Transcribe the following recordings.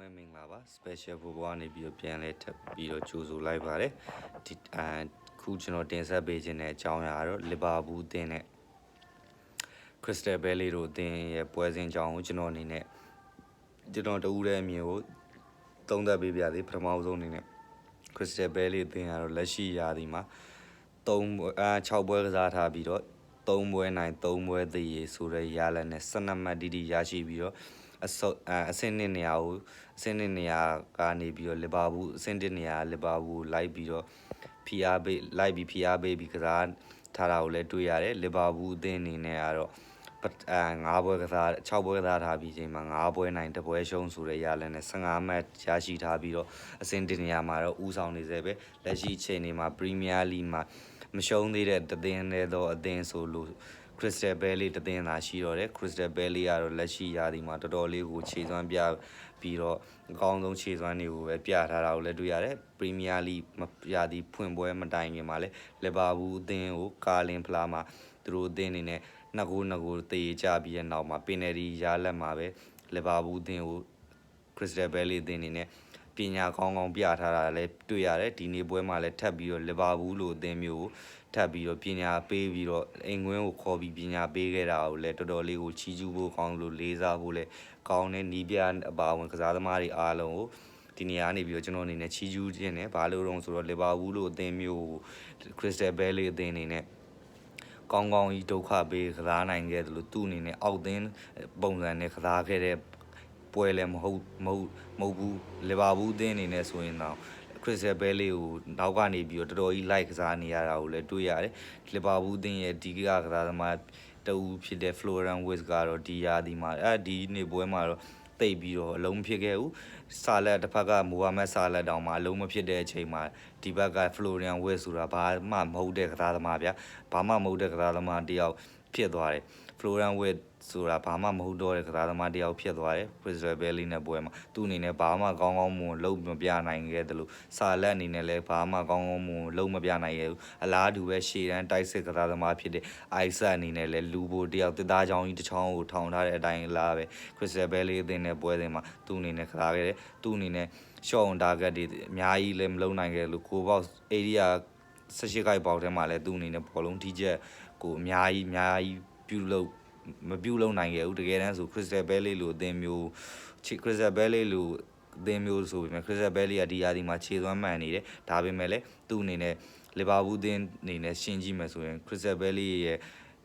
မဲမင်္ဂလာပါ special ဘဘွားနေပြီးတော့ပြန်လဲထပ်ပြီးတော့ကြိုဆိုလိုက်ပါတယ်ဒီအာခုကျွန်တော်တင်ဆက်ပေးခြင်းတဲ့အကြောင်းအရာကတော့လီဗာပူးအသင်းနဲ့ Crystal Palace တို့အသင်းရဲ့ပွဲစဉ်အကြောင်းကိုကျွန်တော်အနေနဲ့ကျွန်တော်တူတဲ့အမြင်ကိုသုံးသပ်ပေးပြသေးပထမဆုံးအနေနဲ့ Crystal Palace အသင်းကတော့လက်ရှိရာသီမှာ3အာ6ပွဲကစားထားပြီးတော့3ပွဲနိုင်3ပွဲသေးရေဆိုတဲ့ရလနဲ့12မှတ်တီးတီးရရှိပြီးတော့ အစောအဆင့်နှစ်နေရာကိုအဆင့်နှစ်နေရာကနေပြီးတော့လီဗာပူးအဆင့်တစ်နေရာလီဗာပူးလိုက်ပြီးတော့ဖီအားပေးလိုက်ပြီးဖီအားပေးပြီးကစားထားတာကိုလည်းတွေ့ရတယ်လီဗာပူးအသင်းအနေနဲ့ကတော့အာ9ပွဲကစား6ပွဲကစားထားပြီးချိန်မှာ9ပွဲနိုင်တပွဲရှုံးဆိုတဲ့ရလနဲ့15မှတ်ရရှိထားပြီးတော့အဆင့်တစ်နေရာမှာတော့ဦးဆောင်နေစေပဲလက်ရှိချိန်နေမှာပရီးမီးယားလိမှာမရှုံးသေးတဲ့တသင်းတွေတော့အသင်းဆိုလို့ Crystal Palace တသင်းသာရှိတော့တယ် Crystal Palace ကတော့လက်ရှိရာသီမှာတော်တော်လေးကိုခြေစွမ်းပြပြီးတော့အကောင်းဆုံးခြေစွမ်းတွေကိုပဲပြထားတာကိုလည်းတွေ့ရတယ် Premier League ရာသီဖွင့်ပွဲမတိုင်ခင်မှာလည်း Liverpool အသင်းကိုကာလင်ဖလာမှာသူတို့အသင်းအနေနဲ့နှစ်ဂိုးနှစ်ဂိုးတေးကြပြီးတဲ့နောက်မှာပင်နယ်တီရလက်မှာပဲ Liverpool အသင်းကို Crystal Palace အသင်းအနေနဲ့ ပညာကောင်းကောင်းပြထားတာလည်းတွေ့ရတယ်ဒီနေ့ပွဲမှာလည်းထပ်ပြီးတော့လီဗာပူးလိုအသင်းမျိုးကိုထပ်ပြီးတော့ပညာပေးပြီးတော့အိမ်ကွင်းကိုခေါ်ပြီးပညာပေးခဲ့တာကိုလည်းတော်တော်လေးကိုချီးကျူးဖို့ကောင်းလို့လေးစားဖို့လည်းကောင်းတဲ့နီးပြအပါဝင်ကစားသမားတွေအားလုံးကိုဒီနေရာနေပြီးတော့ကျွန်တော်အနေနဲ့ချီးကျူးခြင်းနဲ့ဘာလို့တော့ဆိုတော့လီဗာပူးလိုအသင်းမျိုးကိုခရစ္စတယ်ဘဲလေးအသင်းအနေနဲ့ကောင်းကောင်းကြီးဒုက္ခပေးကစားနိုင်ခဲ့တယ်လို့သူ့အနေနဲ့အောက်သင်းပုံစံနဲ့ကစားခဲ့တဲ့ ပွဲလည်းမဟုတ်မဟုတ်မဟုတ်ဘူးလီဗာပူးအသင်းအနေနဲ့ဆိုရင်တော့ခရစ်စတယ်ဘဲလေးကိုနောက်ကနေပြီးတော့တော်တော်ကြီးလိုက်ကစားနေရတာကိုလည်းတွေ့ရတယ်လီဗာပူးအသင်းရဲ့ဒီကကစားသမားတူဖြစ်တဲ့ Florian Wirtz ကတော့ဒီရာဒီမှာအဲဒီနေ့ပွဲမှာတော့တိတ်ပြီးတော့အလုံးမဖြစ်ခဲ့ဘူးဆာလက်တစ်ဖက်ကမိုဟာမက်ဆာလက်တောင်မှအလုံးမဖြစ်တဲ့အချိန်မှာဒီဘက်ကဖလိုရီယန်ဝက်ဆိုတာဘာမှမဟုတ်တဲ့ကစားသမားဗျာဘာမှမဟုတ်တဲ့ကစားသမားတယောက်ဖြစ်သွားတယ်ဖလိုရန်ဝက် ဆိုတာဘာမှမဟုတ်တော့တဲ့ကစားသမားတယောက်ဖြစ်သွားတယ်ခရစ္စတယ်ဘဲလီနဲ့ပွဲမှာသူ့အနေနဲ့ဘာမှကောင်းကောင်းမွန်လုံးမပြနိုင်ခဲ့တယ်လို့ဆာလက်အနေနဲ့လည်းဘာမှကောင်းကောင်းမွန်လုံးမပြနိုင်ခဲ့ဘူးအလားတူပဲရှေ့တန်းတိုက်စစ်ကစားသမားဖြစ်တဲ့အိုက်ဆတ်အနေနဲ့လည်းလူဘိုတယောက်တစ်သားချောင်းကြီးတစ်ချောင်းကိုထောင်ထားတဲ့အတိုင်းလားပဲခရစ္စတယ်ဘဲလီအသင်းနဲ့ပွဲစဉ်မှာသူ့အနေနဲ့ကစားခဲ့တယ်သူ့အနေနဲ့ရှော့ဝန်တာဂတ်တွေအများကြီးလည်းမလုံးနိုင်ခဲ့လို့ကိုဘောက်အေရီးယာ18ခိုက်ပေါက်ထဲမှာလည်းသူ့အနေနဲ့ဘောလုံးထိချက်ကိုအများကြီးအများကြီးပြုလုပ် မပြုတ်လုံနိုင်ခဲ့ဘူးတကယ်တမ်းဆို Crystal Palace လိုအသင်းမျိုး Crystal Palace လိုအသင်းမျိုးဆိုပေမဲ့ Crystal Palace ကဒီရာဒီမှာခြေသွမ်းမှန်နေတယ်ဒါပေမဲ့လည်းသူ့အနေနဲ့လီဗာပူးအသင်းအနေနဲ့ရှင်းကြည့်မယ်ဆိုရင် Crystal Palace ရဲ့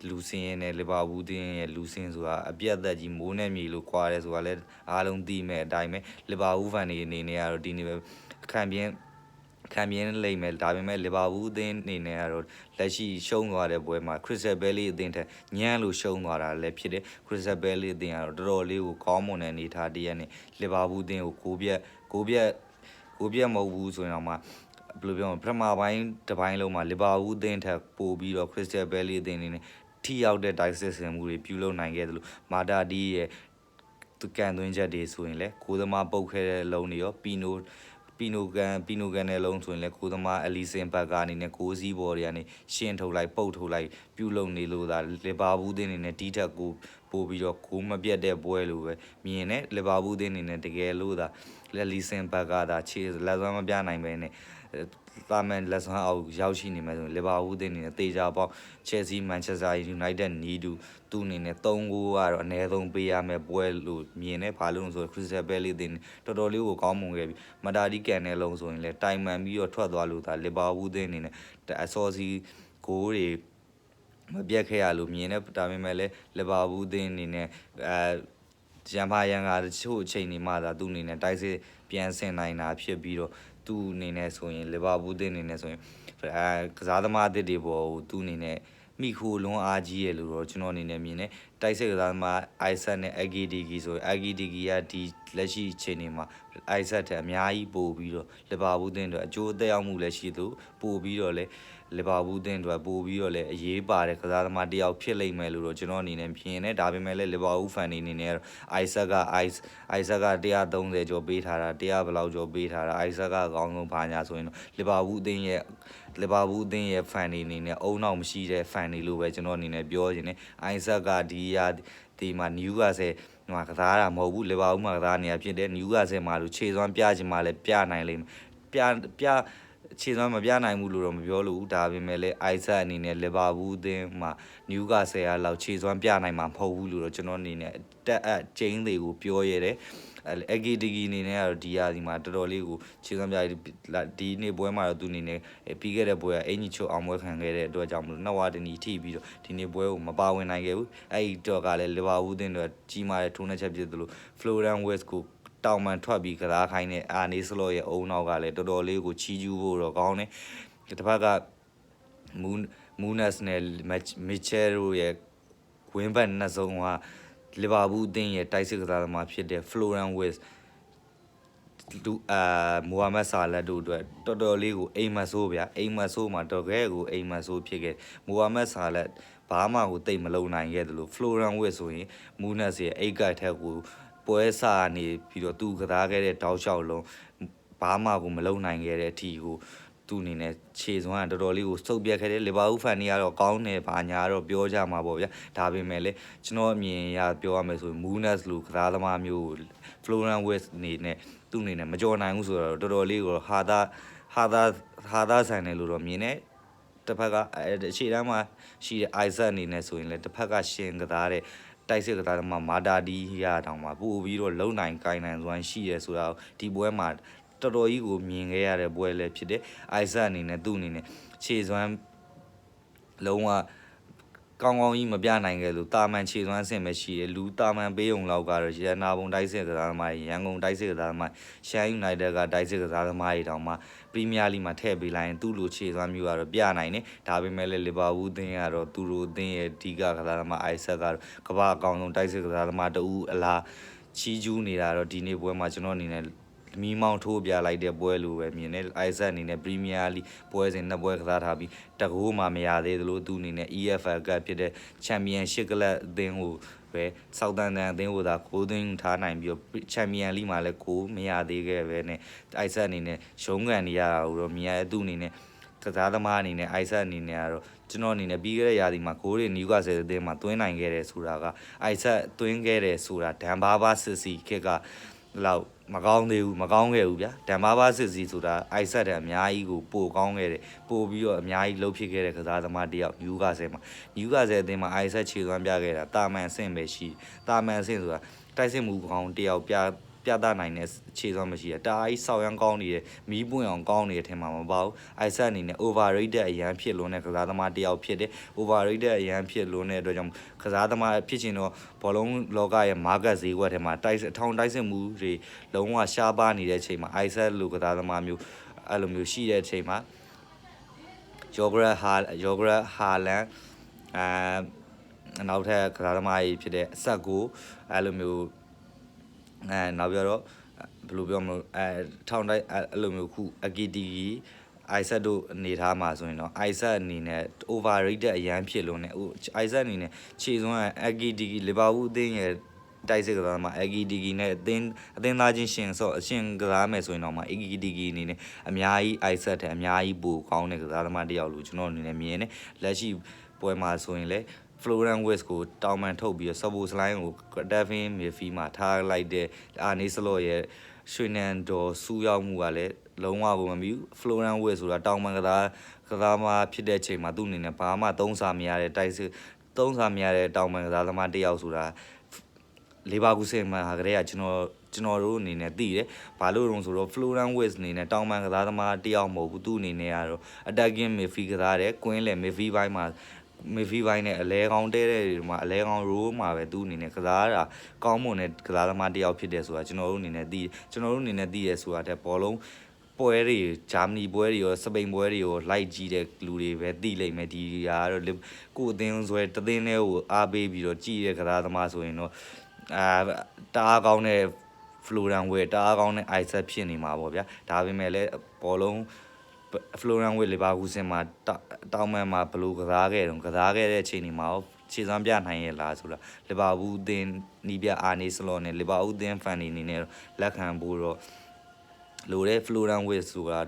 လူစင်းရဲ့လီဗာပူးတင်းရဲ့လူစင်းဆိုတာအပြတ်သက်ကြီးမိုးနဲ့မြေလို့ခွာတယ်ဆိုတာလည်းအားလုံးသိမဲ့အတိုင်းပဲလီဗာပူးဖန်တွေအနေနဲ့ကတော့ဒီနေ့ပဲခံပြင်း ခံပြင်းလိမ့်မယ်ဒါပေမဲ့လီဗာပူးအသင်းအနေနဲ့ကတော့လက်ရှိရှုံးသွားတဲ့ပွဲမှာ Crystal Palace အသင်းထက်ညံ့လို့ရှုံးသွားတာလည်းဖြစ်တယ် Crystal Palace အသင်းကတော့တော်တော်လေးကိုကောင်းမွန်တဲ့အနေထားတရက်နဲ့လီဗာပူးအသင်းကိုကိုပြက်ကိုပြက်ကိုပြက်မဟုတ်ဘူးဆိုရင်တော့မှဘယ်လိုပြောမလဲပထမပိုင်းတစ်ပိုင်းလုံးမှာလီဗာပူးအသင်းထက်ပိုပြီးတော့ Crystal Palace အသင်းအနေနဲ့ထိရောက်တဲ့ dice ဆင်မှုတွေပြုလုပ်နိုင်ခဲ့တယ်လို့မာတာဒီရဲ့သူကန်သွင်းချက်တွေဆိုရင်လည်းကိုသမားပုတ်ခဲ့တဲ့လုံးတွေရောပီနို ပီနိုကန်ပီနိုကန်နဲ့လုံးဆိုရင်လည်းကိုသမားအလီစင်ဘတ်ကအနေနဲ့ကိုစီးဘော်တွေကနေရှင်းထုတ်လိုက်ပုတ်ထုတ်လိုက်ပြုတ်လုံနေလို့သာလီဗာပူးသင်းအနေနဲ့တီးထက်ကိုပို့ပြီးတော့ကိုမပြတ်တဲ့ပွဲလိုပဲမြင်နေလီဗာပူးသင်းအနေနဲ့တကယ်လို့သာလက်လီစင်ဘတ်ကသာခြေလက်စွမ်းမပြနိုင်ပဲနဲ့ တာမန်လက်စွမ်းအောက်ရောက်ရှိနေမယ်ဆိုရင်လီဗာပူးသင်းအနေနဲ့တေချာပေါက်ချယ်ဆီမန်ချက်စတာယူနိုက်တက်နီဒူသူ့အနေနဲ့3ဂိုးကတော့အနည်းဆုံးပေးရမယ်ပွဲလို့မြင်နေဘာလို့လဲဆိုတော့ခရစ္စတယ်ဘဲလီသင်းတော်တော်လေးကိုကောင်းမွန်ခဲ့ပြီမတာဒီကန်နဲ့လုံးဆိုရင်လည်းတိုင်မှန်ပြီးတော့ထွက်သွားလို့ဒါလီဗာပူးသင်းအနေနဲ့အစောစီဂိုးတွေမပြတ်ခဲ့ရလို့မြင်နေဒါပေမဲ့လည်းလီဗာပူးသင်းအနေနဲ့အဲရန်ဖာရန်ကတချို့အချိန်တွေမှသာသူ့အနေနဲ့တိုက်စစ်ပြန်ဆင်နိုင်တာဖြစ်ပြီးတော့ သူ့အနေနဲ့ဆိုရင်လီဗာပူးသင်းအနေနဲ့ဆိုရင်အဲကစားသမားအသစ်တွေပေါ်ကိုသူ့အနေနဲ့မိခိုလွန်အားကြီးရလို့တော့ကျွန်တော်အနေနဲ့မြင်တယ်တိုက်စစ်ကစားသမားအိုက်ဆက်နဲ့အဂီဒီဂီဆိုရင်အဂီဒီဂီကဒီ လက်ရှိအချိန်တွေမှာအိုက်ဆက်ထက်အများကြီးပို့ပြီးတော့လီဗာပူးသင်းတို့အကျိုးသက်ရောက်မှုလည်းရှိသူပို့ပြီးတော့လည်းလီဗာပူးသင်းတို့ပို့ပြီးတော့လည်းအရေးပါတဲ့ကစားသမားတစ်ယောက်ဖြစ်လိမ့်မယ်လို့တော့ကျွန်တော်အနေနဲ့ပြင်နေဒါပေမဲ့လည်းလီဗာပူးဖန်တွေအနေနဲ့အိုက်ဆက်ကအိုက်အိုက်ဆက်က130ကျော်ပေးထားတာ100ဘလောက်ကျော်ပေးထားတာအိုက်ဆက်ကအကောင်းဆုံးဘာညာဆိုရင်တော့လီဗာပူးအသင်းရဲ့လီဗာပူးအသင်းရဲ့ဖန်တွေအနေနဲ့အုံနောက်မရှိတဲ့ဖန်တွေလို့ပဲကျွန်တော်အနေနဲ့ပြောချင်တယ်အိုက်ဆက်ကဒီရာဒီမှာနယူကာဆယ်ဒီ မှာကစားတာမဟုတ်ဘူးလီဗာပူးမှာကစားနေတာဖြစ်တယ်နယူကာဆယ်မှာလို့ခြေစွမ်းပြချင်မှလည်းပြနိုင်လိမ့်မယ်ပြပြခြေစွမ်းမပြနိုင်ဘူးလို့တော့မပြောလို့ဒါပေမဲ့လည်းအိုက်ဆာအနေနဲ့လီဗာပူးအသင်းမှာနယူကာဆယ်ကလောက်ခြေစွမ်းပြနိုင်မှာမဟုတ်ဘူးလို့တော့ကျွန်တော်အနေနဲ့တက်အပ်ကျင်းတွေကိုပြောရတယ် အဂီဒီဂီအနေနဲ့ကတော့ဒီယာဒီမှာတော်တော်လေးကိုခြေစွမ်းပြဒီနေ့ပွဲမှာတော့သူအနေနဲ့ပြီးခဲ့တဲ့ပွဲကအင်ကြီးချုပ်အောင်ပွဲခံခဲ့တဲ့အတွက်ကြောင့်မလို့နှစ်ဝါတနီထိပြီးတော့ဒီနေ့ပွဲကိုမပါဝင်နိုင်ခဲ့ဘူးအဲ့ဒီတော့ကလည်းလီဗာပူးအသင်းတို့ကြီးမားတဲ့ထိုးနှက်ချက်ဖြစ်သလို Florian West ကိုတောင်မှန်ထွက်ပြီးကစားခိုင်းတဲ့အာနေစလော့ရဲ့အုံနောက်ကလည်းတော်တော်လေးကိုချီးကျူးဖို့တော့ကောင်းတယ်တစ်ဖက်ကမူမူနက်စ်နဲ့မစ်ချယ်တို့ရဲ့ဝင်းဘတ်နှစ်စုံက လီဗာပူးအသင်းရဲ့တိုက်စစ်ကစားသမားဖြစ်တဲ့ Florian West လူအာမိုဟာမက်ဆာလက်တို့အတွက်တော်တော်လေးကိုအိမ်မဆိုးဗျာအိမ်မဆိုးမှာတော်ခဲကိုအိမ်မဆိုးဖြစ်ခဲ့မိုဟာမက်ဆာလက်ဘာမှကိုတိတ်မလုံနိုင်ခဲ့တယ်လို့ Floran Wit ဆိုရင်မူနက်စ်ရဲ့အိတ်ကတ်ထက်ကိုပွဲစာနေပြီးတော့သူကစားခဲ့တဲ့တောက်လျှောက်လုံးဘာမှကိုမလုံနိုင်ခဲ့တဲ့အထီကို သူ့အနေနဲ့ခြေစွမ်းကတော်တော်လေးကိုစုပ်ပြတ်ခဲ့တယ်လီဗာပူးဖန်တွေကတော့ကောင်းတယ်ဘာညာတော့ပြောကြမှာပေါ့ဗျာဒါပေမဲ့လည်းကျွန်တော်အမြင်အရပြောရမယ်ဆိုရင် Moonus လို့ကစားသမားမျိုး Floran West အနေနဲ့သူ့အနေနဲ့မကြော်နိုင်ဘူးဆိုတော့တော်တော်လေးကိုဟာသာဟာသာဟာသာဆိုင်တယ်လို့တော့မြင်တယ်တစ်ဖက်ကအခြေတန်းမှာရှိတဲ့ Isaac အနေနဲ့ဆိုရင်လည်းတစ်ဖက်ကရှင်ကစားတဲ့တိုက်စစ်ကစားသမားမာတာဒီရတောင်မှာပို့ပြီးတော့လုံနိုင်ကိုင်းနိုင်စွမ်းရှိရဲဆိုတာဒီပွဲမှာ တော်တော်ကြီးကိုမြင်ခဲ့ရတဲ့ပွဲလည်းဖြစ်တယ်။ Isaac အနေနဲ့သူ့အနေနဲ့ခြေစွမ်းလုံးဝကောင်းကောင်းကြီးမပြနိုင်ခဲ့လို့တာမန်ခြေစွမ်းအဆင့်ပဲရှိတယ်လူတာမန်ပေးုံလောက်ကတော့ရန်နာဘုံတိုက်စစ်ကစားသမားရန်ကုန်တိုက်စစ်ကစားသမားရှမ်းယူနိုက်တက်ကတိုက်စစ်ကစားသမားတွေတောင်မှပရီးမီးယားလိမှာထည့်ပေးလိုက်ရင်သူ့လိုခြေစွမ်းမျိုးကတော့ပြနိုင်တယ်ဒါပေမဲ့လည်းလီဗာပူးအသင်းကတော့သူတို့အသင်းရဲ့အဓိကကစားသမားအိုက်ဆက်ကတော့ကမ္ဘာအကောင်ဆုံးတိုက်စစ်ကစားသမားတဦးအလားချီးကျူးနေတာတော့ဒီနေ့ပွဲမှာကျွန်တော်အနေနဲ့ မီးမောင်းထိုးပြလိုက်တဲ့ပွဲလိုပဲမြင်တယ်အိုက်ဇက်အနေနဲ့ပရီးမီးယားလိပွဲစဉ်နှစ်ပွဲကစားထားပြီးတကူမှမရသေးသလိုသူအနေနဲ့ EFL ကဖြစ်တဲ့ချန်ပီယံရှစ်ကလပ်အသင်းကိုပဲဆောက်တန်တန်အသင်းကိုသာကိုသွင်းထားနိုင်ပြီးတော့ချန်ပီယံလိမှာလည်းကိုမရသေးခဲ့ပဲနဲ့အိုက်ဇက်အနေနဲ့ရုံးကန်နေရတာကိုတော့မြင်ရသူအနေနဲ့ကစားသမားအနေနဲ့အိုက်ဆက်အနေနဲ့ကတော့ကျွန်တော်အနေနဲ့ပြီးခဲ့တဲ့ရာသီမှာဂိုးတွေနယူကာဆယ်အသင်းမှာသွင်းနိုင်ခဲ့တယ်ဆိုတာကအိုက်ဆက်သွင်းခဲ့တယ်ဆိုတာဒန်ဘာဘာစစ်စီခက်က လောက်မကောင်းသေးဘူးမကောင်းခဲ့ဘူးဗျာဒန်ဘာဘာစစ်စီဆိုတာအိုက်ဆက်တဲ့အများကြီးကိုပိုကောင်းခဲ့တယ်ပိုပြီးတော့အများကြီးလှုပ်ဖြစ်ခဲ့တဲ့ကစားသမားတယောက်နယူကာဆယ်မှာနယူကာဆယ်အသင်းမှာအိုက်ဆက်ခြေသွမ်းပြခဲ့တာတာမန်အဆင့်ပဲရှိတာမန်အဆင့်ဆိုတာတိုက်စစ်မှုကောင်းတယောက်ပြ ပြသနိုင်တဲ့ခြေစွမ်းမရှိရတာအားကြီးဆောက်ရမ်းကောင်းနေတယ်မီးပွင့်အောင်ကောင်းနေတဲ့အထင်မှာမပါဘူးအိုက်ဆက်အနေနဲ့ overrated အရန်ဖြစ်လွန်းတဲ့ကစားသမားတစ်ယောက်ဖြစ်တယ် overrated အရန်ဖြစ်လွန်းတဲ့အတွက်ကြောင့်ကစားသမားဖြစ်ချင်တော့ဘောလုံးလောကရဲ့ market ဈေးကွက်ထဲမှာတိုက်အထောင်တိုက်စစ်မှုတွေလုံးဝရှားပါနေတဲ့အချိန်မှာအိုက်ဆက်လိုကစားသမားမျိုးအဲ့လိုမျိုးရှိတဲ့အချိန်မှာယောဂရဟာယောဂရဟာလန်အဲနောက်ထပ်ကစားသမားကြီးဖြစ်တဲ့အဆက်ကိုအဲ့လိုမျိုး အဲနောက်ပြတော့ဘယ်လိုပြောမလို့အဲထောင်တိုက်အဲ့လိုမျိုးခုအကီတီအိုက်ဆက်တို့အနေထားမှာဆိုရင်တော့အိုက်ဆက်အနေနဲ့ overrated အရန်ဖြစ်လို့ ਨੇ ဟိုအိုက်ဆက်အနေနဲ့ခြေစွမ်းအကီတီလီဗာပူးအသင်းရဲ့တိုက်စစ်ကစားမှာအဂီဒီဂီနဲ့အသင်းအသင်းသားချင်းရှင်ဆိုအရှင်ကစားမယ်ဆိုရင်တော့မှအဂီဒီဂီအနေနဲ့အများကြီးအိုက်ဆက်တဲ့အများကြီးပိုကောင်းတဲ့ကစားသမားတစ်ယောက်လို့ကျွန်တော်အနေနဲ့မြင်တယ်လက်ရှိ ပွဲမှာဆိုရင်လည်း Florian West ကိုတောင်ပန်ထုတ်ပြီးတော့ Sabo Slime ကို Devin Midfield မှာထားလိုက်တဲ့အာနေစလော့ရဲ့ရွှေနန်တော်စူးရောက်မှုကလည်းလုံးဝကိုမမီဘူး Florian West ဆိုတာတောင်ပန်ကစားကစားမဖြစ်တဲ့ချိန်မှာသူ့အနေနဲ့ဘာမှသုံးစာမရတဲ့တိုက်စစ်သုံးစာမရတဲ့တောင်ပန်ကစားသမားတစ်ယောက်ဆိုတာလေဘာကူစင်မှာကလေးကကျွန်တော်ကျွန်တော်တို့အနေနဲ့သိတယ်။ဘာလို့လဲဆိုတော့ Florian West အနေနဲ့တောင်ပန်ကစားသမားတယောက်မဟုတ်ဘူးသူ့အနေနဲ့ကတော့ attacking midfield ကစားတယ်။ကွင်းလေ midfield ဘိုင်းမှာ မေဖီဘိုင်းနဲ့အလဲကောင်းတဲတဲ့တွေမှာအလဲကောင်းရိုးမှာပဲသူ့အနေနဲ့ကစားတာကောင်းမွန်တဲ့ကစားသမားတစ်ယောက်ဖြစ်တယ်ဆိုတာကျွန်တော်တို့အနေနဲ့သိကျွန်တော်တို့အနေနဲ့သိရဆိုတာတဲ့ဘောလုံးပွဲတွေဂျာမနီပွဲတွေရောစပိန်ပွဲတွေရောလိုက်ကြည့်တဲ့လူတွေပဲသိလိမ့်မယ်ဒီဟာကတော့ကိုအသင်းဆွဲတသင်းလေးကိုအားပေးပြီးတော့ကြည့်တဲ့ကစားသမားဆိုရင်တော့အာတအားကောင်းတဲ့ဖလိုရန်ဝဲတအားကောင်းတဲ့အိုက်ဆက်ဖြစ်နေမှာပေါ့ဗျာဒါပေမဲ့လည်းဘောလုံး ဖလိုရန်ဝဲလီဗာပူးစင်မှာတောင်းမှန်မှာဘလို့ကစားခဲ့တော့ကစားခဲ့တဲ့အချိန်ဒီမှာခြေစွမ်းပြနိုင်ရဲ့လားဆိုတာလီဗာပူးအသင်းနီးပြအာနေစလော့နဲ့လီဗာပူးအသင်းဖန်နေနေနဲ့လက်ခံဖို့တော့လိုတဲ့ဖလိုရန်ဝဲဆိုတာ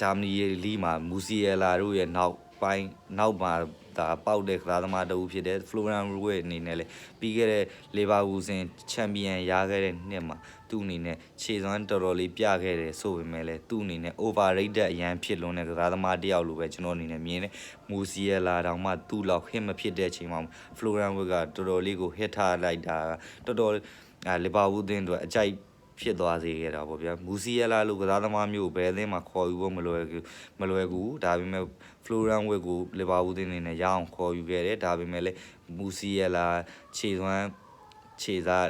ဂျာမနီရဲ့လီမှာမူစီယလာတို့ရဲ့နောက်ပိုင်းနောက်မှာဘဒါပေါက်တဲ့ကစားသမားတစ်ဦးဖြစ်တဲ့ Florian Wirtz အနေနဲ့လည်းပြီးခဲ့တဲ့ Leverkusen ချန်ပီယံရခဲ့တဲ့နှစ်မှာ သူ့အနေနဲ့ခြေစွမ်းတော်တော်လေးပြခဲ့တယ်ဆိုပေမဲ့လည်းသူ့အနေနဲ့ overrated အရန်ဖြစ်လွန်းတဲ့ကစားသမားတစ်ယောက်လိုပဲကျွန်တော်အနေနဲ့မြင်တယ်။ Musiala တောင်မှသူ့လောက် hit မဖြစ်တဲ့အချိန်မှာ Florian Wirtz ကတော်တော်လေးကို hit ထားလိုက်တာတော်တော်အဲလီဗာပူးသင်းတို့အကြိုက်ဖြစ်သွားစေခဲ့တာပေါ့ဗျာမူစီယလာလိုကစားသမားမျိုးဘယ်အသင်းမှာခေါ်ယူဖို့မလွယ်ဘူးမလွယ်ဘူးဒါပေမဲ့ဖလိုရန်ဝစ်ကိုလီဗာပူးသင်းနေနဲ့ရအောင်ခေါ်ယူခဲ့တယ်ဒါပေမဲ့လည်းမူစီယလာခြေစွမ်းခြေစား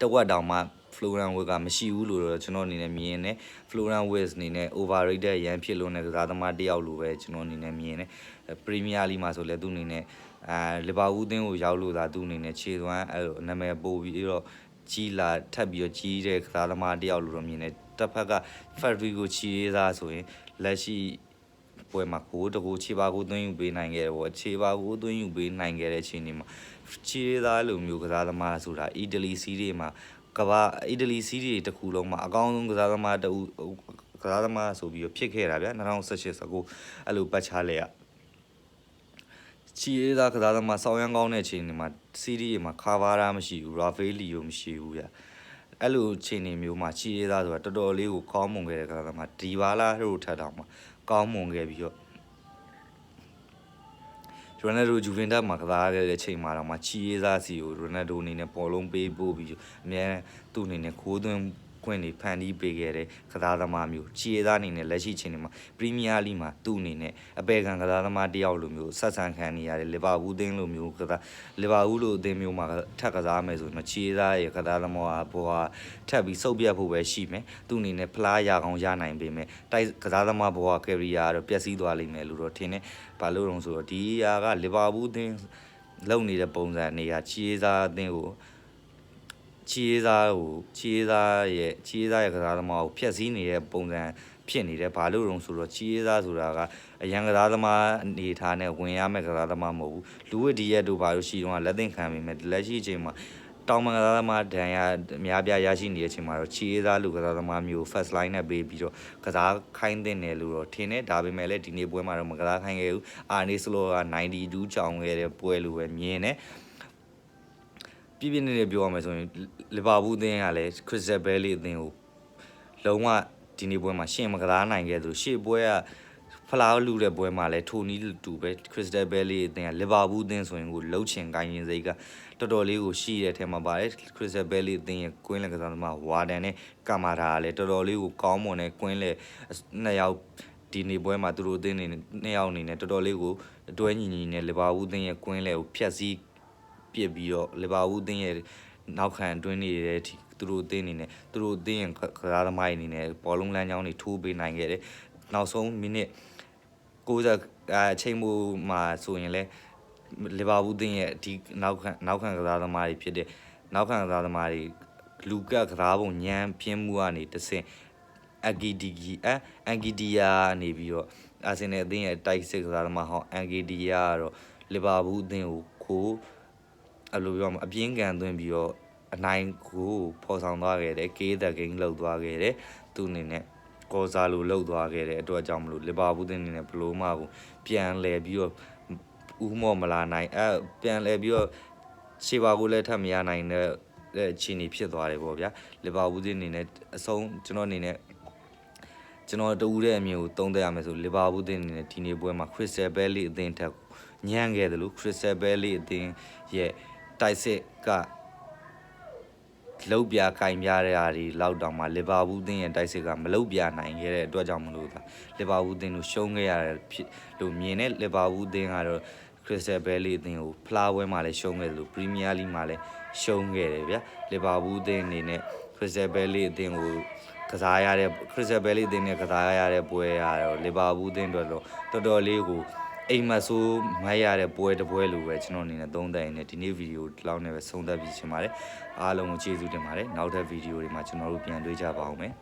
တဝက်တောင်မှ Florian Wirtz ကမရှိဘူးလို့တော့ကျွန်တော်အနေနဲ့မြင်နေ Florian Wirtz အနေနဲ့ overrated ရန်ဖြစ်လို့တဲ့ကစားသမားတစ်ယောက်လိုပဲကျွန်တော်အနေနဲ့မြင်နေ Premier League မှာဆိုလည်းသူအနေနဲ့အာလီဗာပူးသင်းကိုရောက်လို့သာသူအနေနဲ့ခြေသွမ်းအဲ့လိုနာမည်ပို့ပြီးတော့ကြီးလာထပ်ပြီးတော့ကြီးတဲ့ကစားသမားတစ်ယောက်လိုတော့မြင်နေတစ်ဖက်က Federico Chiesa ဆိုရင်လက်ရှိ ပွဲမှာကိုတကူခြေပါကိုသွင်းယူပေးနိုင်ခဲ့တယ်ပေါ့ခြေပါကိုသွင်းယူပေးနိုင်ခဲ့တဲ့အချိန်ဒီမှာခြေသားလိုမျိုးကစားသမားဆိုတာအီတလီစီးတွေမှာကဘာအီတလီစီးတွေတစ်ခုလုံးမှာအကောင်းဆုံးကစားသမားတူကစားသမားဆိုပြီးတော့ဖြစ်ခဲ့တာဗျာ2018 19အဲ့လိုပတ်ချလဲရချီရေးသားကစားသမားဆောင်းရမ်းကောင်းတဲ့အချိန်ဒီမှာစီးရီမှာခါဘာရာမရှိဘူးရာဖေးလီယိုမရှိဘူးဗျာအဲ့လိုအချိန်နေမျိုးမှာချီရေးသားဆိုတာတော်တော်လေးကိုကောင်းမွန်ခဲ့တဲ့ကစားသမားဒီဘာလာတို့ထက်တောင်မှ ကောင်းမွန်ခဲ့ပြီးတော့ရိုနယ်ဒိုဂျူဗင်တက်မှာကစားခဲ့တဲ့အချိန်မှာတော့မှချီရေးသားစီကိုရိုနယ်ဒိုအနေနဲ့ပေါ်လုံးပေးပို့ပြီးအများသူ့အနေနဲ့ခိုးသွင်း ခွင့်တွေဖန်တီးပေးခဲ့တဲ့ကစားသမားမျိုးချီရသားအနေနဲ့လက်ရှိချိန်တွေမှာပရီးမီးယားလိမှာသူ့အနေနဲ့အပေခံကစားသမားတစ်ယောက်လိုမျိုးဆက်ဆံခံနေရတယ်လီဗာပူးသင်းလိုမျိုးကစားလီဗာပူးလိုအသင်းမျိုးမှာထပ်ကစားမယ်ဆိုရင်ချီရသားရဲ့ကစားသမားကဘောကထပ်ပြီးစုပ်ပြတ်ဖို့ပဲရှိမယ်သူ့အနေနဲ့ဖလားရကောင်းရနိုင်ပေမဲ့တိုက်ကစားသမားဘောကကယ်ရီယာတော့ပျက်စီးသွားလိမ့်မယ်လို့တော့ထင်တယ်ဘာလို့လဲဆိုတော့ဒီယာကလီဗာပူးသင်းလုံနေတဲ့ပုံစံနေရာချီရသားအသင်းကို ချီရေးသားကိုချီရေးသားရဲ့ချီရေးသားရဲ့ကစားသမားကိုဖျက်ဆီးနေတဲ့ပုံစံဖြစ်နေတယ်ဘာလို့လဲဆိုတော့ချီရေးသားဆိုတာကအရန်ကစားသမားအနေထားနဲ့ဝင်ရမယ့်ကစားသမားမဟုတ်ဘူးလူဝစ်ဒီရက်တို့ဘာလို့ရှိတော့လက်သင့်ခံမိမယ်လက်ရှိအချိန်မှာတောင်မကစားသမားဒဏ်ရာအများပြားရရှိနေတဲ့အချိန်မှာတော့ချီရေးသားလူကစားသမားမျိုး first line နဲ့ပေးပြီးတော့ကစားခိုင်းတဲ့နယ်လို့တော့ထင်တယ်ဒါပေမဲ့လည်းဒီနေ့ပွဲမှာတော့မကစားခိုင်းခဲ့ဘူးအာနေစလောက92ကြောင်ခဲ့တဲ့ပွဲလို့ပဲမြင်တယ် ပြည့်ပြည့်နေနေပြောရမယ်ဆိုရင်လီဗာပူးအသင်းကလည်းခရစ်စတယ်ဘဲလီအသင်းကိုလုံးဝဒီနေ့ပွဲမှာရှင်မကစားနိုင်ခဲ့သူရှေ့ပွဲကဖလားလူတဲ့ပွဲမှာလည်းထိုနီးတူပဲခရစ်စတယ်ဘဲလီအသင်းကလီဗာပူးအသင်းဆိုရင်ကိုလှုပ်ချင်ကိုင်းရင်စိတ်ကတော်တော်လေးကိုရှိတဲ့အထက်မှာပါတယ်ခရစ်စတယ်ဘဲလီအသင်းရဲ့ကွင်းလက်ကစားသမားဝါဒန်နဲ့ကာမာရာကလည်းတော်တော်လေးကိုကောင်းမွန်တဲ့ကွင်းလက်နှစ်ယောက်ဒီနေ့ပွဲမှာသူတို့အသင်းနေနှစ်ယောက်အနေနဲ့တော်တော်လေးကိုအတွဲညီညီနဲ့လီဗာပူးအသင်းရဲ့ကွင်းလက်ကိုဖျက်ဆီး ပြစ်ပြီးတော့လီဗာပူးအသင်းရဲ့နောက်ခံအတွင်းနေတဲ့အထိသူတို့အသင်းအနေနဲ့သူတို့အသင်းရဲ့ကစားသမားတွေအနေနဲ့ဘောလုံးလမ်းကြောင်းတွေထိုးပေးနိုင်ခဲ့တယ်နောက်ဆုံးမိနစ်60အချိန်မိုးမှာဆိုရင်လဲလီဗာပူးအသင်းရဲ့ဒီနောက်ခံနောက်ခံကစားသမားတွေဖြစ်တဲ့နောက်ခံကစားသမားတွေလူကကစားပုံညံပြင်းမှုကနေတဆင့်အဂီဒီဂီအန်ဂီဒီယာနေပြီးတော့အာဆင်နယ်အသင်းရဲ့တိုက်စစ်ကစားသမားဟောင်းအန်ဂီဒီယာကတော့လီဗာပူးအသင်းကိုခိုး အဲ့လိုပြောမှာအပြင်းကန်သွင်းပြီးတော့အနိုင်ကိုဖော်ဆောင်သွားခဲ့တယ်ကေးတဲ့ဂိမ်းလောက်သွားခဲ့တယ်သူအနေနဲ့ကောဇာလိုလှုပ်သွားခဲ့တဲ့အတွက်ကြောင့်မလို့လီဗာပူးတင်းနေနဲ့ဘလိုးမာကိုပြန်လဲပြီးတော့ဦးမော်မလာနိုင်အဲပြန်လဲပြီးတော့ရှေးပါကိုလည်းထပ်မရနိုင်တဲ့အခြေအနေဖြစ်သွားတယ်ပေါ့ဗျာလီဗာပူးတင်းအနေနဲ့အဆုံးကျွန်တော်အနေနဲ့ကျွန်တော်တူတဲ့အမြင်ကိုသုံးသပ်ရမယ်ဆိုလီဗာပူးတင်းအနေနဲ့ဒီနေ့ပွဲမှာခရစ်စတယ်ဘဲလီအသင်းထက်ညံ့ခဲ့တယ်လို့ခရစ်စတယ်ဘဲလီအသင်းရဲ့ တိုက်စစ်ကလုတ်ပြကင်ပြတဲ့အားဒီလောက်တောင်မှလီဗာပူးသင်းရဲ့တိုက်စစ်ကမလုတ်ပြနိုင်ခဲ့တဲ့အတွက်ကြောင့်မလို့သာလီဗာပူးသင်းတို့ရှုံးခဲ့ရတဲ့ဖြစ်လို့မြင်တဲ့လီဗာပူးသင်းကတော့ခရစ်စတယ်ဘဲလီအသင်းကိုဖလားပွဲမှာလည်းရှုံးခဲ့တယ်လို့ပရီးမီးယားလိမှာလည်းရှုံးခဲ့တယ်ဗျာလီဗာပူးအသင်းအနေနဲ့ခရစ်စတယ်ဘဲလီအသင်းကိုကစားရတဲ့ခရစ်စတယ်ဘဲလီအသင်းနဲ့ကစားရတဲ့ပွဲရတော့လီဗာပူးအသင်းတို့တော့တော်တော်လေးကို အိမ်မဆိုးမိုက်ရတဲ့ပွဲတစ်ပွဲလိုပဲကျွန်တော်အနေနဲ့သုံးသပ်ရင်းနဲ့ဒီနေ့ဗီဒီယိုဒီလောက်နဲ့ပဲဆုံးသက်ပြီးချင်ပါတယ်အားလုံးကိုကျေးဇူးတင်ပါတယ်နောက်ထပ်ဗီဒီယိုတွေမှာကျွန်တော်တို့ပြန်တွေ့ကြပါအောင်မယ်